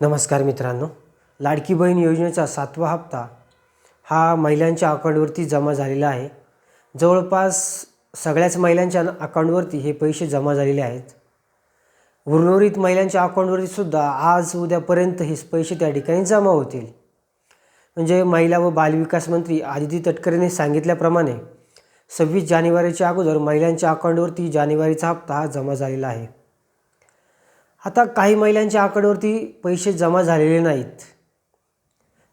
नमस्कार मित्रांनो. लाडकी बहीण योजनेचा सातवा हप्ता हा महिलांच्या अकाउंटवरती जमा झालेला आहे. जवळपास सगळ्याच महिलांच्या अकाउंटवरती हे पैसे जमा झालेले आहेत. उर्वरित महिलांच्या अकाउंटवरती सुद्धा आज उद्यापर्यंत हे पैसे त्या ठिकाणी जमा होतील. म्हणजे महिला व बालविकास मंत्री आदिती तटकरेने सांगितल्याप्रमाणे सव्वीस जानेवारीच्या अगोदर महिलांच्या अकाउंटवरती जानेवारीचा हप्ता हा जमा झालेला आहे. आता काही महिलांच्या आकडेवरती पैसे जमा झालेले नाहीत.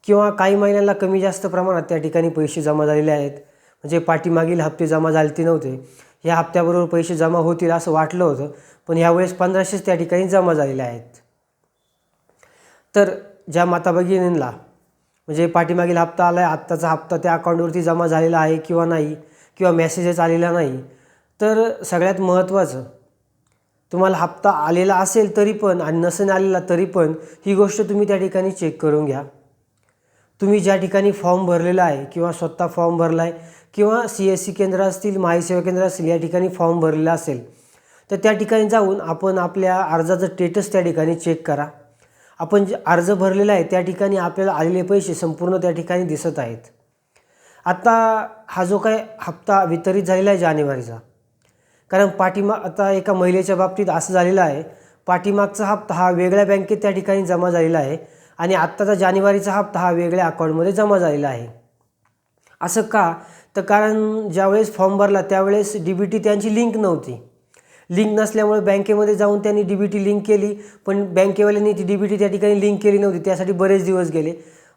किंवा काही महिलांना कमी जास्त प्रमाणात त्या ठिकाणी पैसे जमा झालेले आहेत. म्हणजे पाठीमागील हप्ते जमा झाले नव्हते. ह्या हप्त्याबरोबर पैसे जमा होतील असं वाटलं होतं. पण यावेळेस पंधराशेच त्या ठिकाणी जमा झालेले आहेत. तर ज्या माता भगिनींना म्हणजे पाठीमागील हप्ता आला आहे आत्ताचा हप्ता त्या अकाउंटवरती जमा झालेला आहे किंवा नाही किंवा मेसेजेस आलेला नाही तर सगळ्यात महत्त्वाचं तुम्हाला हप्ता आलेला असेल तरी पण आणि नसेल आलेला तरी पण ही गोष्ट तुम्ही त्या ठिकाणी चेक करून घ्या. तुम्ही ज्या ठिकाणी फॉर्म भरलेला आहे किंवा स्वतः फॉर्म भरला आहे किंवा सी एस सी केंद्र असतील माहितीसेवा केंद्र असतील या ठिकाणी फॉर्म भरलेला असेल तर त्या ठिकाणी जाऊन आपण आपल्या अर्जाचं स्टेटस त्या ठिकाणी चेक करा. आपण जे अर्ज भरलेला आहे त्या ठिकाणी आपल्याला आलेले पैसे संपूर्ण त्या ठिकाणी दिसत आहेत. आत्ता हा जो काय हप्ता वितरित झालेला आहे जानेवारीचा कारण पाठीमा आता एका महिलेच्या बाबतीत असं झालेलं आहे. पाठीमागचा हप्ता हा वेगळ्या बँकेत त्या ठिकाणी जमा झालेला आहे आणि आत्ताचा जानेवारीचा हप्ता हा वेगळ्या अकाउंटमध्ये जमा झालेला आहे. असं का? तर कारण ज्यावेळेस फॉर्म भरला त्यावेळेस डी बी टी त्यांची लिंक नव्हती. लिंक नसल्यामुळे बँकेमध्ये जाऊन त्यांनी डी बी टी लिंक केली पण बँकेवाल्यांनी ती डी बी टी त्या ठिकाणी लिंक केली नव्हती. त्यासाठी बरेच दिवस गेले.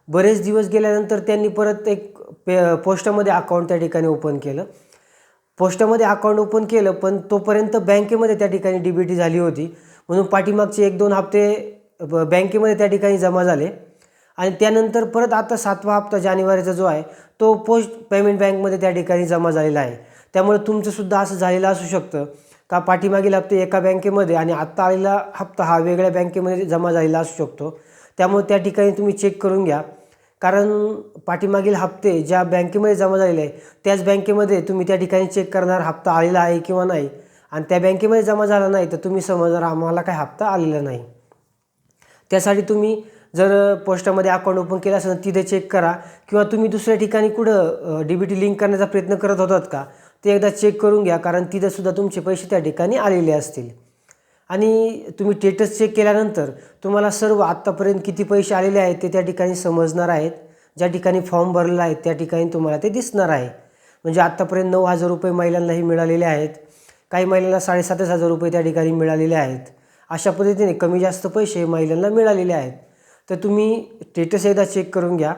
बरेच दिवस गेल्यानंतर त्यांनी परत एक पे पोस्टामध्ये अकाउंट त्या ठिकाणी ओपन केलं. पोस्टामध्ये अकाउंट ओपन केलं पण तोपर्यंत बँकेमध्ये त्या ठिकाणी डी बी टी झाली होती. म्हणून पाठीमागचे एक दोन हप्ते बँकेमध्ये त्या ठिकाणी जमा झाले. आणि त्यानंतर परत आता सातवा हप्ता जानेवारीचा जो आहे तो पोस्ट पेमेंट बँकमध्ये त्या ठिकाणी जमा झालेला आहे. त्यामुळे तुमचंसुद्धा असं झालेलं असू शकतं. का पाठीमागील हप्ते एका बँकेमध्ये आणि आत्ता आलेला हप्ता हा वेगळ्या बँकेमध्ये जमा झालेला असू शकतो. त्यामुळे त्या ठिकाणी तुम्ही चेक करून घ्या. कारण पाठीमागील हप्ते ज्या बँकेमध्ये जमा झालेले आहे त्याच बँकेमध्ये तुम्ही त्या ठिकाणी चेक करणार हप्ता आलेला आहे किंवा नाही. आणि त्या बँकेमध्ये जमा झाला नाही तर तुम्ही समजणार आम्हाला काय हप्ता आलेला नाही. त्यासाठी तुम्ही जर पोस्टामध्ये अकाउंट ओपन केलं असेल तर तिथे चेक करा. किंवा तुम्ही दुसऱ्या ठिकाणी कुठं डी बी टी लिंक करण्याचा प्रयत्न करत होतात का ते एकदा चेक करून घ्या. कारण तिथेसुद्धा तुमचे पैसे त्या ठिकाणी आलेले असतील. आणि तुम्ही टेटस चेक केल्यानंतर तुम्हाला सर्व आत्तापर्यंत किती पैसे आलेले आहेत ते त्या ठिकाणी समजणार आहेत. ज्या ठिकाणी फॉर्म भरलेला आहे त्या ठिकाणी तुम्हाला ते दिसणार आहे. म्हणजे आत्तापर्यंत नऊ हजार रुपये महिलांनाही मिळालेले आहेत. काही महिलांना साडेसातच हजार रुपये त्या ठिकाणी मिळालेले आहेत. अशा पद्धतीने कमी जास्त पैसे महिलांना मिळालेले आहेत. तर तुम्ही स्टेटस एकदा चेक करून घ्या.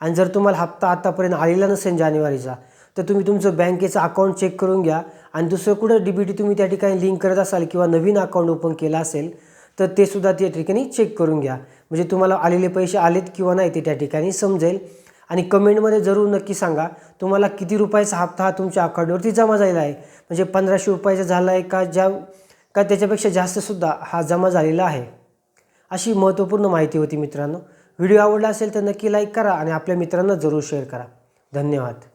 आणि जर तुम्हाला हप्ता आत्तापर्यंत आलेला नसेल जानेवारीचा तर तुम्ही तुमचं बँकेचं अकाउंट चेक करून घ्या. आणि दुसरं कुठं डी बी टी तुम्ही त्या ठिकाणी लिंक करत असाल किंवा नवीन अकाउंट ओपन केलं असेल तर ते सुद्धा त्या ठिकाणी चेक करून घ्या. म्हणजे तुम्हाला आलेले पैसे आलेत किंवा नाही ते त्या ठिकाणी समजेल. आणि कमेंटमध्ये जरूर नक्की सांगा तुम्हाला किती रुपयाचा हप्ता हा तुमच्या अकाउंटवरती जमा झालेला आहे? म्हणजे पंधराशे रुपयाचा झाला आहे का? ज्या का त्याच्यापेक्षा जास्तसुद्धा हा जमा झालेला आहे? अशी महत्त्वपूर्ण माहिती होती मित्रांनो. व्हिडिओ आवडला असेल तर नक्की लाईक करा आणि आपल्या मित्रांना जरूर शेअर करा. धन्यवाद.